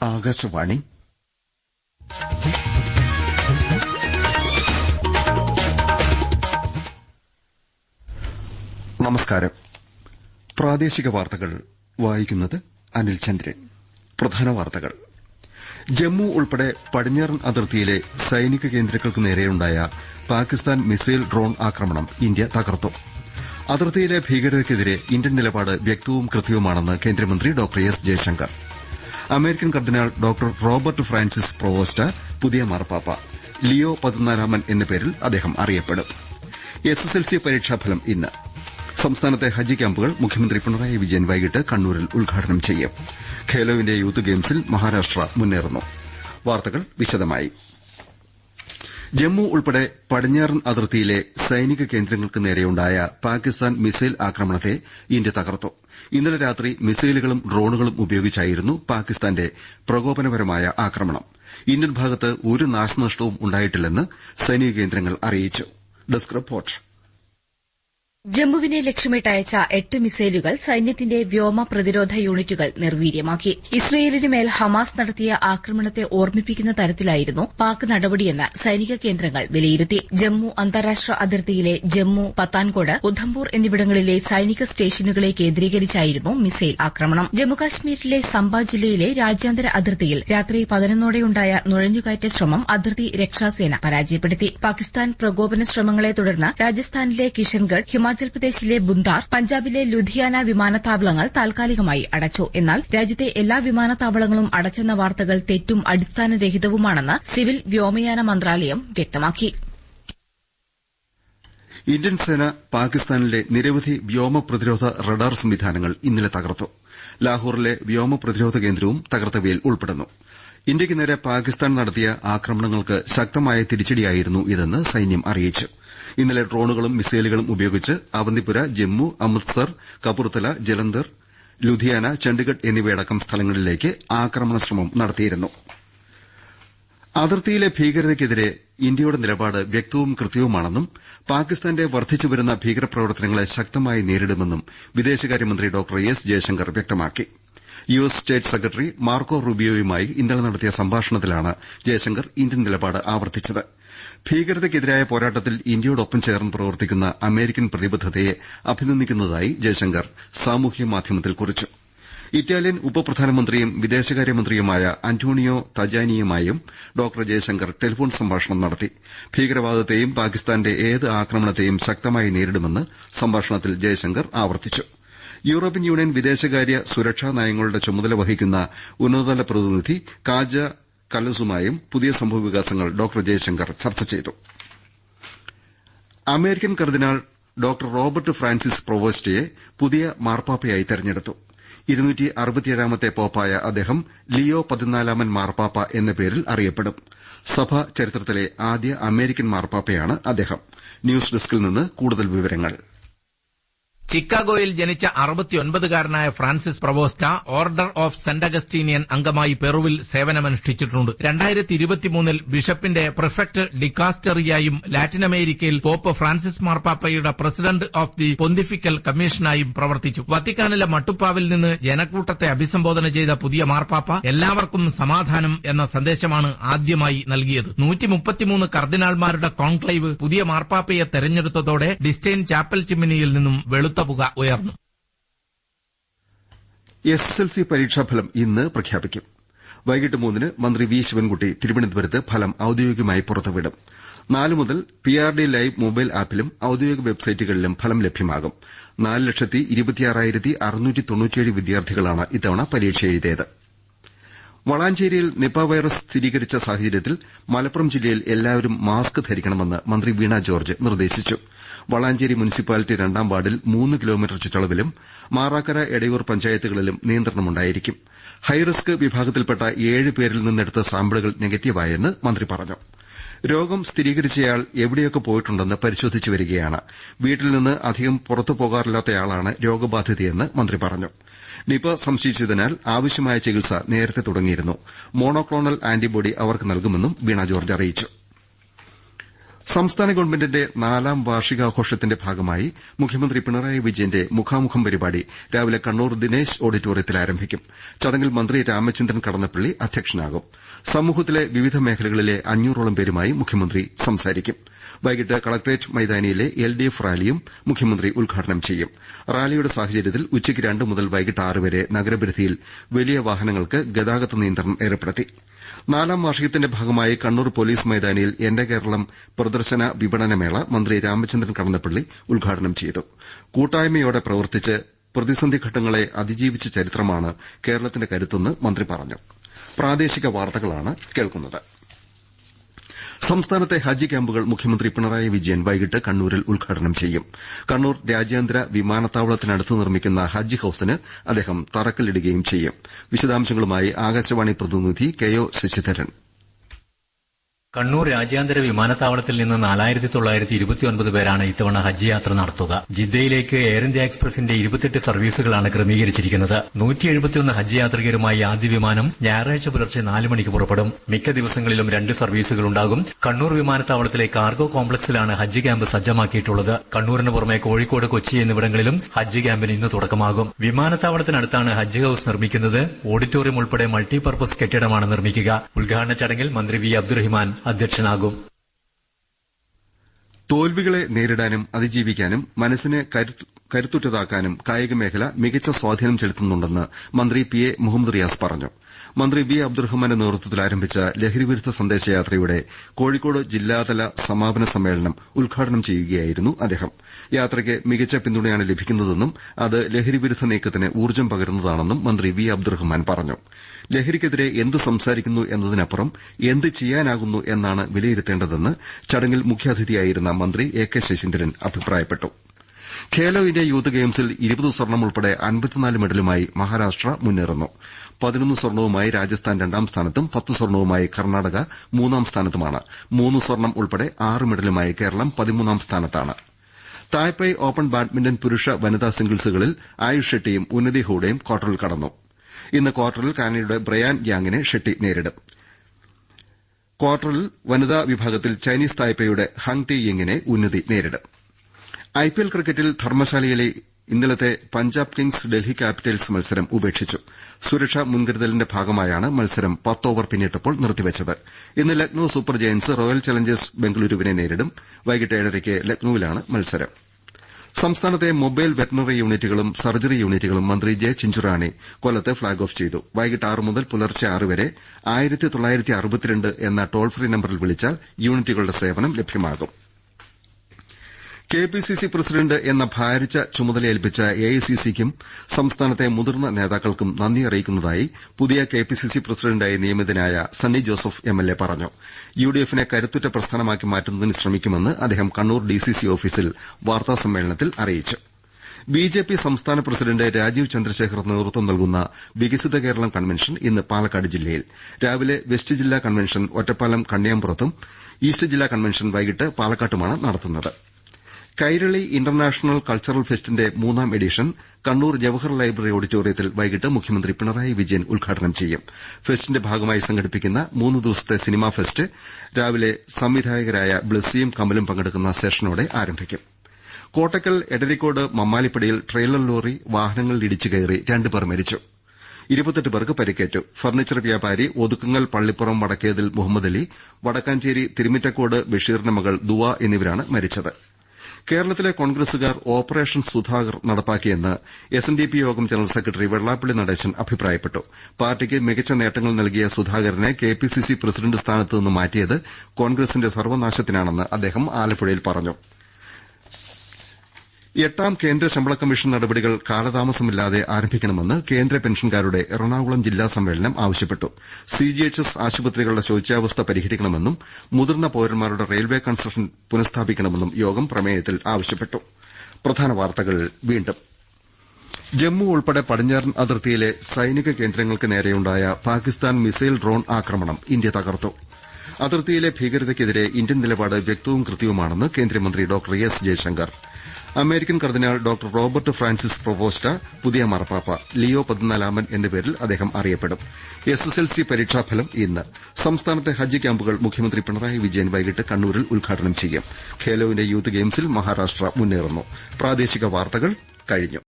ആകാശവാണി. നമസ്കാരം. പ്രാദേശിക വാർത്തകൾ വായിക്കുന്നത് അനിൽ ചന്ദ്രൻ. പ്രധാന വാർത്തകൾ. ജമ്മു ഉൾപ്പെടെ പടിഞ്ഞാറൻ അതിർത്തിയിലെ സൈനിക കേന്ദ്രങ്ങൾക്ക് നേരെയുണ്ടായ പാകിസ്ഥാൻ മിസൈൽ ഡ്രോൺ ആക്രമണം ഇന്ത്യ തകർത്തു. അതിർത്തിയിലെ ഭീകരതയ്ക്കെതിരെ ഇന്ത്യൻ നിലപാട് വ്യക്തവും കൃത്യവുമാണെന്ന് കേന്ദ്രമന്ത്രി ഡോക്ടർ എസ് ജയശങ്കർ. അമേരിക്കൻ കർദിനാൾ ഡോക്ടർ റോബർട്ട് ഫ്രാൻസിസ് പ്രൊവോസ്റ്റ പുതിയ മാർപ്പാപ്പ. ലിയോ പതിനാലാമൻ എന്ന പേരിൽ അദ്ദേഹം അറിയപ്പെടും. എസ്എസ്എൽസി പരീക്ഷാഫലം ഇന്ന്. സംസ്ഥാനത്തെ ഹജ്ജ് ക്യാമ്പുകൾ മുഖ്യമന്ത്രി പിണറായി വിജയൻ വൈകിട്ട് കണ്ണൂരിൽ ഉദ്ഘാടനം ചെയ്യും. ഖേലോ ഇന്ത്യ യൂത്ത് ഗെയിംസിൽ മഹാരാഷ്ട്ര മുന്നേറുന്നു. വാർത്തകൾ വിശദമായി. ജമ്മു ഉൾപ്പെടെ പടിഞ്ഞാറൻ അതിർത്തിയിലെ സൈനിക കേന്ദ്രങ്ങൾക്ക് നേരെയുണ്ടായ പാകിസ്ഥാൻ മിസൈൽ ആക്രമണത്തെ ഇന്ത്യ തകർത്തു. ഇന്നലെ രാത്രി മിസൈലുകളും ഡ്രോണുകളും ഉപയോഗിച്ചായിരുന്നു പാകിസ്ഥാന്റെ പ്രകോപനപരമായ ആക്രമണം. ഇന്ത്യൻ ഭാഗത്ത് ഒരു നാശനഷ്ടവും ഉണ്ടായിട്ടില്ലെന്ന് സൈനിക കേന്ദ്രങ്ങൾ അറിയിച്ചു. ജമ്മുവിനെ ലക്ഷ്യമിട്ടയച്ച എട്ട് മിസൈലുകൾ സൈന്യത്തിന്റെ വ്യോമ പ്രതിരോധ യൂണിറ്റുകൾ നിർവീര്യമാക്കി. ഇസ്രയേലിനുമേൽ ഹമാസ് നടത്തിയ ആക്രമണത്തെ ഓർമ്മിപ്പിക്കുന്ന തരത്തിലായിരുന്നു പാക് നടപടിയെന്ന് സൈനിക കേന്ദ്രങ്ങൾ വിലയിരുത്തി. ജമ്മു അന്താരാഷ്ട്ര അതിർത്തിയിലെ ജമ്മു പത്താൻകോട് ഉധംപൂർ എന്നിവിടങ്ങളിലെ സൈനിക സ്റ്റേഷനുകളെ കേന്ദ്രീകരിച്ചായിരുന്നു മിസൈൽ ആക്രമണം. ജമ്മുകാശ്മീരിലെ സംബ ജില്ലയിലെ രാജ്യാന്തര അതിർത്തിയിൽ രാത്രി പതിനൊന്നോടെയുണ്ടായ നുഴഞ്ഞുകയറ്റ ശ്രമം അതിർത്തി രക്ഷാസേന പരാജയപ്പെടുത്തി. പാകിസ്ഥാൻ പ്രകോപന ശ്രമങ്ങളെ തുടർന്ന് രാജസ്ഥാനിലെ കിഷൻഗഡ് ഹിമാചൽ പ്രദേശിലെ ബുന്ദാർ പഞ്ചാബിലെ ലുധിയാന വിമാനത്താവളങ്ങൾ താൽക്കാലികമായി അടച്ചു. എന്നാൽ രാജ്യത്തെ എല്ലാ വിമാനത്താവളങ്ങളും അടച്ചെന്ന വാർത്തകൾ തെറ്റും അടിസ്ഥാനരഹിതവുമാണെന്ന് സിവിൽ വ്യോമയാന മന്ത്രാലയം വ്യക്തമാക്കി. ഇന്ത്യൻ സേന പാകിസ്ഥാനിലെ നിരവധി വ്യോമ പ്രതിരോധ റഡാർ സംവിധാനങ്ങൾ ഇന്നലെ തകർത്തു. ലാഹോറിലെ വ്യോമ പ്രതിരോധ കേന്ദ്രവും തകർത്തവയിൽ ഉൾപ്പെടുന്നു. ഇന്ത്യയ്ക്ക് നേരെ പാകിസ്ഥാൻ നടത്തിയ ആക്രമണങ്ങൾക്ക് ശക്തമായ തിരിച്ചടിയായിരുന്നു ഇതെന്ന് സൈന്യം അറിയിച്ചു. ഇന്നലെ ഡ്രോണുകളും മിസൈലുകളും ഉപയോഗിച്ച് അവന്തിപുര ജമ്മു അമൃത്സർ കപൂർത്തല ജലന്ധർ ലുധിയാന ചണ്ഡിഗഡ് എന്നിവയടക്കം സ്ഥലങ്ങളിലേക്ക് ആക്രമണ ശ്രമം നടത്തിയിരുന്നു. അതിർത്തിയിലെ ഭീകരതയ്ക്കെതിരെ ഇന്ത്യയുടെ നിലപാട് വ്യക്തവും കൃത്യവുമാണെന്നും പാകിസ്ഥാന്റെ വർദ്ധിച്ചുവരുന്ന ഭീകരപ്രവർത്തനങ്ങളെ ശക്തമായി നേരിടുമെന്നും വിദേശകാര്യമന്ത്രി ഡോക്ടർ എസ് ജയശങ്കർ വ്യക്തമാക്കി. U S state secretary Marco റൂബിയോയുമായി ഇന്നലെ നടത്തിയ സംഭാഷണത്തിലാണ് ജയശങ്കർ ഇന്ത്യൻ നിലപാട് ആവർത്തിച്ചത്. ഭീകരതയ്ക്കെതിരായ പോരാട്ടത്തിൽ ഇന്ത്യയോടൊപ്പം ചേർന്ന് പ്രവർത്തിക്കുന്ന അമേരിക്കൻ പ്രതിബദ്ധതയെ അഭിനന്ദിക്കുന്നതായി ജയശങ്കർ സാമൂഹ്യ മാധ്യമത്തിൽ കുറിച്ചു. ഇറ്റാലിയൻ ഉപപ്രധാനമന്ത്രിയും വിദേശകാര്യമന്ത്രിയുമായ അന്റോണിയോ തജാനിയുമായും ഡോക്ടർ ജയശങ്കർ ടെലിഫോൺ സംഭാഷണം നടത്തി. ഭീകരവാദത്തെയും പാകിസ്ഥാന്റെ ഏത് ആക്രമണത്തെയും ശക്തമായി നേരിടുമെന്ന് സംഭാഷണത്തിൽ ജയശങ്കർ ആവർത്തിച്ചു. യൂറോപ്യൻ യൂണിയൻ വിദേശകാര്യ സുരക്ഷാ നയങ്ങളുടെ ചുമതല വഹിക്കുന്ന ഉന്നതതല പ്രതിനിധി കാജ കല്ലസുമായും പുതിയ സംഭവവികാസങ്ങൾ ഡോക്ടർ ജയശങ്കർ ചർച്ച ചെയ്തു. അമേരിക്കൻ കർദിനാൾ ഡോക്ടർ റോബർട്ട് ഫ്രാൻസിസ് പ്രൊവോസ്റ്റയെ പുതിയ മാർപ്പാപ്പയായി തെരഞ്ഞെടുത്തു. ാമത്തെ പോപ്പായ അദ്ദേഹം ലിയോ പതിനാലാമൻ മാർപ്പാപ്പ എന്ന പേരിൽ അറിയപ്പെടും. സഭ ചരിത്രത്തിലെ ആദ്യ അമേരിക്കൻ മാർപ്പാപ്പയാണ് അദ്ദേഹം. ന്യൂസ് ഡെസ്കിൽ നിന്ന് കൂടുതൽ വിവരങ്ങൾ. ചിക്കാഗോയിൽ ജനിച്ച അറുപത്തിയൊൻപതുകാരനായ Francis Prevost order of saint Augustinian അംഗമായി പെറുവിൽ സേവനമനുഷ്ഠിച്ചിട്ടുണ്ട്. രണ്ടായിരത്തി ഇരുപത്തിമൂന്നിൽ ബിഷപ്പിന്റെ പ്രിഫക്ട് ഡിക്കാസ്റ്ററിയായും ലാറ്റിൻ അമേരിക്കയിൽ പോപ്പ് ഫ്രാൻസിസ് മാർപ്പാപ്പയുടെ പ്രസിഡന്റ് ഓഫ് ദി പൊന്തിഫിക്കൽ കമ്മീഷനായും പ്രവർത്തിച്ചു. വത്തിക്കാനിലെ മട്ടുപ്പാവിൽ നിന്ന് ജനക്കൂട്ടത്തെ അഭിസംബോധന ചെയ്ത പുതിയ മാർപ്പാപ്പ എല്ലാവർക്കും സമാധാനം എന്ന സന്ദേശമാണ് ആദ്യമായി നൽകിയത്. നൂറ്റിമുപ്പത്തിമൂന്ന് കർദിനാൾമാരുടെ കോൺക്ലേവ് പുതിയ മാർപ്പാപ്പയെ തെരഞ്ഞെടുത്തതോടെ ഡിസ്റ്റൈൻ ചാപ്പൽ ചിമ്മിനിയിൽ നിന്നും വെളുത്ത പുക ഉയർന്നു. എസ്എസ്എൽസി പരീക്ഷാഫലം ഇന്ന് പ്രഖ്യാപിക്കും. വൈകിട്ട് മൂന്നിന് മന്ത്രി വി ശിവൻകുട്ടി തിരുവനന്തപുരത്ത് ഫലം ഔദ്യോഗികമായി പുറത്തുവിടും. നാല് മുതൽ P R D live mobile ആപ്പിലും ഔദ്യോഗിക വെബ്സൈറ്റുകളിലും ഫലം ലഭ്യമാകും. നാല് ലക്ഷത്തി ഇരുപത്തിയാറായിരത്തി അറുന്നൂറ്റി തൊണ്ണൂറ്റിയേഴ് വിദ്യാർത്ഥികളാണ് ഇത്തവണ പരീക്ഷ എഴുതിയത്. വളാഞ്ചേരിയിൽ നിപ വൈറസ് സ്ഥിരീകരിച്ച സാഹചര്യത്തിൽ മലപ്പുറം ജില്ലയിൽ എല്ലാവരും മാസ്ക് ധരിക്കണമെന്ന് മന്ത്രി വീണ ജോർജ് നിർദ്ദേശിച്ചു. വളാഞ്ചേരി മുനിസിപ്പാലിറ്റി രണ്ടാം വാർഡിൽ മൂന്ന് കിലോമീറ്റർ ചുറ്റളവിലും മാറാക്കര എടയൂർ പഞ്ചായത്തുകളിലും നിയന്ത്രണമുണ്ടായിരിക്കും. ഹൈറിസ്ക് വിഭാഗത്തിൽപ്പെട്ട ഏഴ് പേരിൽ നിന്നെടുത്ത സാമ്പിളുകൾ നെഗറ്റീവായെന്ന് മന്ത്രി പറഞ്ഞു. രോഗം സ്ഥിരീകരിച്ചയാൾ എവിടെയൊക്കെ പോയിട്ടുണ്ടെന്ന് പരിശോധിച്ചു വരികയാണ്. വീട്ടിൽ നിന്ന് അധികം പുറത്തു പോകാറില്ലാത്തയാളാണ് രോഗബാധിതയെന്ന് മന്ത്രി പറഞ്ഞു. നിപ സംശയിച്ചതിനാൽ ആവശ്യമായ ചികിത്സ നേരത്തെ തുടങ്ങിയിരുന്നു. മോണോക്ലോണൽ ആന്റിബോഡി അവർക്ക് നൽകുമെന്നും വീണ ജോർജ് അറിയിച്ചു. സംസ്ഥാന ഗവൺമെന്റിന്റെ നാലാം വാർഷികാഘോഷത്തിന്റെ ഭാഗമായി മുഖ്യമന്ത്രി പിണറായി വിജയന്റെ മുഖാമുഖം പരിപാടി രാവിലെ കണ്ണൂർ ദിനേശ് ഓഡിറ്റോറിയത്തിൽ ആരംഭിക്കും. ചടങ്ങിൽ മന്ത്രി രാമചന്ദ്രൻ കടന്നപ്പള്ളി അധ്യക്ഷനാകും. സമൂഹത്തിലെ വിവിധ മേഖലകളിലെ അഞ്ഞൂറോളം പേരുമായി മുഖ്യമന്ത്രി സംസാരിക്കും. വൈകിട്ട് കളക്ടറേറ്റ് മൈതാനിയിലെ എൽ ഡി എഫ് റാലിയും മുഖ്യമന്ത്രി ഉദ്ഘാടനം ചെയ്യും. റാലിയുടെ സാഹചര്യത്തിൽ ഉച്ചയ്ക്ക് രണ്ട് മുതൽ വൈകിട്ട് ആറ് വരെ നഗരപരിധിയിൽ വലിയ വാഹനങ്ങൾക്ക് ഗതാഗത നിയന്ത്രണം ഏർപ്പെടുത്തി. നാലാം വാർഷികത്തിന്റെ ഭാഗമായി കണ്ണൂർ പോലീസ് മൈതാനിയിൽ എന്റെ കേരളം പ്രദർശന വിപണനമേള മന്ത്രി രാമചന്ദ്രൻ കടന്നപ്പള്ളി ഉദ്ഘാടനം ചെയ്തു. കൂട്ടായ്മയോടെ പ്രവർത്തിച്ച് പ്രതിസന്ധി ഘട്ടങ്ങളെ അതിജീവിച്ച ചരിത്രമാണ് കേരളത്തിന്റെ കരുത്തെന്ന് മന്ത്രി പറഞ്ഞു. സംസ്ഥാനത്തെ ഹജ്ജ് ക്യാമ്പുകൾ മുഖ്യമന്ത്രി പിണറായി വിജയൻ വൈകിട്ട് കണ്ണൂരിൽ ഉദ്ഘാടനം ചെയ്യും. കണ്ണൂർ രാജ്യാന്തര വിമാനത്താവളത്തിനടുത്ത് നിർമ്മിക്കുന്ന ഹജ്ജ് ഹൌസിന് അദ്ദേഹം തറക്കല്ലിടുകയും ചെയ്യും. വിശദാംശങ്ങളുമായി ആകാശവാണി പ്രതിനിധി കെ ഒ ശശിധരൻ. കണ്ണൂർ രാജ്യാന്തര വിമാനത്താവളത്തിൽ നിന്ന് നാലായിരത്തി തൊള്ളായിരത്തി ഇരുപത്തിയൊൻപത് പേരാണ് ഇത്തവണ ഹജ്ജ് യാത്ര നടത്തുക. ജിദ്ദയിലേക്ക് എയർ ഇന്ത്യ എക്സ്പ്രസിന്റെ ഇരുപത്തെട്ട് സർവീസുകളാണ് ക്രമീകരിച്ചിരിക്കുന്നത്. നൂറ്റി എഴുപത്തിയൊന്ന് ഹജ്ജ് യാത്രികരുമായി ആദ്യ വിമാനം ഞായറാഴ്ച പുലർച്ചെ നാല് മണിക്ക് പുറപ്പെടും. മിക്ക ദിവസങ്ങളിലും രണ്ട് സർവീസുകളുണ്ടാകും. കണ്ണൂർ വിമാനത്താവളത്തിലെ കാർഗോ കോംപ്ലക്സിലാണ് ഹജ്ജ് ക്യാമ്പ് സജ്ജമാക്കിയിട്ടുള്ളത്. കണ്ണൂരിന് പുറമെ കോഴിക്കോട് കൊച്ചി എന്നിവിടങ്ങളിലും ഹജ്ജ് ക്യാമ്പിന് ഇന്ന് തുടക്കമാകും. വിമാനത്താവളത്തിനടുത്താണ് ഹജ്ജ് ഹൌസ് നിർമ്മിക്കുന്നത്. ഓഡിറ്റോറിയം ഉൾപ്പെടെ മൾട്ടിപർപ്പസ് കെട്ടിടമാണ് നിർമ്മിക്കുക. ഉദ്ഘാടന ചടങ്ങിൽ മന്ത്രി വി അബ്ദുറഹിമാൻ അധ്യക്ഷനാകും. തോൽവികളെ നേരിടാനും അതിജീവിക്കാനും മനസ്സിനെ കരുത്തുറ്റതാക്കാനും കായിക മേഖല മികച്ച സ്വാധീനം ചെലുത്തുന്നുണ്ടെന്ന് മന്ത്രി പി എ മുഹമ്മദ് റിയാസ് പറഞ്ഞു. മന്ത്രി വി അബ്ദുറഹ്മാന്റെ നേതൃത്വത്തിൽ ആരംഭിച്ച ലഹരിവിരുദ്ധ സന്ദേശയാത്രയുടെ കോഴിക്കോട് ജില്ലാതല സമാപന സമ്മേളനം ഉദ്ഘാടനം ചെയ്യുകയായിരുന്നു അദ്ദേഹം. യാത്രയ്ക്ക് മികച്ച പിന്തുണയാണ് ലഭിക്കുന്നതെന്നും അത് ലഹരിവിരുദ്ധ നീക്കത്തിന് ഊർജം പകരുന്നതാണെന്നും മന്ത്രി വി അബ്ദുറഹ്മാൻ പറഞ്ഞു. ലഹരിക്കെതിരെ എന്ത് സംസാരിക്കുന്നു എന്നതിനപ്പുറം എന്ത് ചെയ്യാനാകുന്നു എന്നാണ് വിലയിരുത്തേണ്ടതെന്ന് ചടങ്ങിൽ മുഖ്യാതിഥിയായിരുന്ന മന്ത്രി എ കെ ശശീന്ദ്രൻ അഭിപ്രായപ്പെട്ടു. ഖേലോ ഇന്ത്യ യൂത്ത് ഗെയിംസിൽ ഇരുപത് സ്വർണം ഉൾപ്പെടെ അൻപത്തിനാല് മെഡലുമായി മഹാരാഷ്ട്ര മുന്നേറുന്നു. പതിനൊന്ന് സ്വർണവുമായി രാജസ്ഥാൻ രണ്ടാം സ്ഥാനത്തും പത്ത് സ്വർണവുമായി കർണാടക മൂന്നാം സ്ഥാനത്തുമാണ്. മൂന്ന് സ്വർണം ഉൾപ്പെടെ ആറ് മെഡലുമായി കേരളം പതിമൂന്നാം സ്ഥാനത്താണ്. തായ്പൈ ഓപ്പൺ ബാഡ്മിന്റൺ പുരുഷ വനിതാ സിംഗിൾസുകളിൽ ആയുഷ് ഷെട്ടിയും ഉന്നതി ഹൂഡയും ക്വാർട്ടറിൽ കടന്നു. ഇന്ന് ക്വാർട്ടറിൽ കാനഡയുടെ ബ്രയാൻ യാങ്ങിനെ ഷെട്ടി നേരിടും. ക്വാർട്ടറിൽ വനിതാ വിഭാഗത്തിൽ ചൈനീസ് തായ്പയുടെ ഹങ് ടി യിങ്ങിനെ ഉന്നതി നേരിടും. ഐപിഎൽ ക്രിക്കറ്റിൽ ധർമ്മശാലയിലെ ഇന്നലത്തെ പഞ്ചാബ് കിങ്സ് ഡൽഹി ക്യാപിറ്റൽസ് മത്സരം ഉപേക്ഷിച്ചു. സുരക്ഷാ മുൻകരുതലിന്റെ ഭാഗമായാണ് മത്സരം പത്ത് ഓവർ പിന്നിട്ടപ്പോൾ നിർത്തിവച്ചത്. ഇന്ന് Lucknow super giants royal challengers ബംഗളൂരുവിനെ നേരിടും. വൈകിട്ട് ഏഴരയ്ക്ക് ലക്നൌവിലാണ് മത്സരം. സംസ്ഥാനത്തെ മൊബൈൽ വെറ്റനറി യൂണിറ്റുകളും സർജറി യൂണിറ്റുകളും മന്ത്രി ജെ ചിഞ്ചുറാണി കൊല്ലത്ത് ഫ്ളാഗ് ഓഫ് ചെയ്തു. വൈകിട്ട് ആറ് മുതൽ പുലർച്ചെ ആറ് വരെ എന്ന ടോൾ ഫ്രീ നമ്പറിൽ വിളിച്ചാൽ യൂണിറ്റുകളുടെ സേവനം ലഭ്യമാകും. കെപിസിസി പ്രസിഡന്റ് എന്ന ഭാരിച്ച ചുമതലയേൽപ്പിച്ച സിക്കും സംസ്ഥാനത്തെ മുതിർന്ന നേതാക്കൾക്കും നന്ദി അറിയിക്കുന്നതായി പുതിയ കെ പി സി സി പ്രസിഡന്റായി നിയമിതനായ Sunny Joseph M L A പറഞ്ഞു. യു ഡി എഫിനെ കരുത്തുറ്റ പ്രസ്ഥാനമാക്കി മാറ്റുന്നതിന് ശ്രമിക്കുമെന്ന് അദ്ദേഹം കണ്ണൂർ ഡി സി സി ഓഫീസിൽ വാർത്താസമ്മേളനത്തിൽ അറിയിച്ചു. ബി ജെ പി സംസ്ഥാന പ്രസിഡന്റ് രാജീവ് ചന്ദ്രശേഖർ നേതൃത്വം നൽകുന്ന വികസിത കേരളം കൺവെൻഷൻ ഇന്ന് പാലക്കാട് ജില്ലയിൽ. രാവിലെ വെസ്റ്റ് ജില്ലാ കൺവെൻഷൻ ഒറ്റപ്പാലം കണ്ണിയാമ്പുറത്തും ഈസ്റ്റ് ജില്ലാ കൺവെൻഷൻ വൈകിട്ട് പാലക്കാട്ടുമാണ് നടത്തുന്നത്. കൈരളി ഇന്റർനാഷണൽ കൾച്ചറൽ ഫെസ്റ്റിന്റെ മൂന്നാം എഡിഷൻ കണ്ണൂർ ജവഹർ ലൈബ്രറി ഓഡിറ്റോറിയത്തിൽ വൈകിട്ട് മുഖ്യമന്ത്രി പിണറായി വിജയൻ ഉദ്ഘാടനം ചെയ്യും. ഫെസ്റ്റിന്റെ ഭാഗമായി സംഘടിപ്പിക്കുന്ന മൂന്ന് ദിവസത്തെ സിനിമാ ഫെസ്റ്റ് രാവിലെ സംവിധായകരായ ബ്ലസ്സിയും കമലും പങ്കെടുക്കുന്ന സെഷനോടെ ആരംഭിക്കും. കോട്ടക്കൽ എടരിക്കോട് മമ്മാലിപ്പടിയിൽ ട്രെയിലർ ലോറി വാഹനങ്ങളിൽ ഇടിച്ചു കയറി രണ്ടുപേർ മരിച്ചു. ഇരുപത്തെട്ട് പേർക്ക് പരിക്കേറ്റു. ഫർണിച്ചർ വ്യാപാരി ഒതുക്കുങ്ങൽ പള്ളിപ്പുറം വടക്കേതിൽ മുഹമ്മദ് അലി വടക്കാഞ്ചേരി തിരുമിറ്റക്കോട് ബഷീറിന്റെ മകൾ ദുവ എന്നിവരാണ് മരിച്ചത്. കേരളത്തിലെ കോൺഗ്രസുകാർ ഓപ്പറേഷൻ സുധാകർ നടപ്പാക്കിയെന്ന് എസ് എൻ ഡി പി യോഗം ജനറൽ സെക്രട്ടറി വെള്ളാപ്പള്ളി നടേശൻ അഭിപ്രായപ്പെട്ടു. പാർട്ടിക്ക് മികച്ച നേട്ടങ്ങൾ നൽകിയ സുധാകരനെ K P C C president സ്ഥാനത്ത് നിന്ന് മാറ്റിയത് കോൺഗ്രസിന്റെ സർവനാശത്തിനാണെന്ന് അദ്ദേഹം ആലപ്പുഴയിൽ പറഞ്ഞു. എട്ടാം കേന്ദ്ര ശമ്പള കമ്മീഷൻ നടപടികൾ കാലതാമസമില്ലാതെ ആരംഭിക്കണമെന്ന് കേന്ദ്ര പെൻഷൻകാരുടെ എറണാകുളം ജില്ലാ സമ്മേളനം ആവശ്യപ്പെട്ടു. സിജിഎച്ച്എസ് ആശുപത്രികളുടെ ശോച്യാവസ്ഥ പരിഹരിക്കണമെന്നും മുതിർന്ന പൌരന്മാരുടെ റെയിൽവേ കൺസഷൻ പുനഃസ്ഥാപിക്കണമെന്നും യോഗം പ്രമേയത്തിൽ ആവശ്യപ്പെട്ടു. ജമ്മു ഉൾപ്പെടെ പടിഞ്ഞാറൻ അതിർത്തിയിലെ സൈനിക കേന്ദ്രങ്ങൾക്ക് നേരെയുണ്ടായ പാകിസ്ഥാൻ മിസൈൽ ഡ്രോൺ ആക്രമണം ഇന്ത്യ തകർത്തു. അതിർത്തിയിലെ ഭീകരതയ്ക്കെതിരെ ഇന്ത്യൻ നിലപാട് വ്യക്തവും കൃത്യവുമാണെന്ന് കേന്ദ്രമന്ത്രി doctor S Jaishankar. American cardinal doctor Robert Francis Prevost പുതിയ മാർപ്പാപ്പ ലിയോ പതിനാലാമൻ എന്ന പേരിൽ അദ്ദേഹം അറിയപ്പെടും. എസ് എസ് എൽ സി പരീക്ഷാഫലം ഇന്ന്. സംസ്ഥാനത്തെ ഹജ്ജ് ക്യാമ്പുകൾ മുഖ്യമന്ത്രി പിണറായി വിജയൻ വൈകിട്ട് കണ്ണൂരിൽ ഉദ്ഘാടനം ചെയ്യും. ഖേലോ ഇന്ത്യ യൂത്ത് ഗെയിംസിൽ മഹാരാഷ്ട്ര മുന്നേറുന്നു.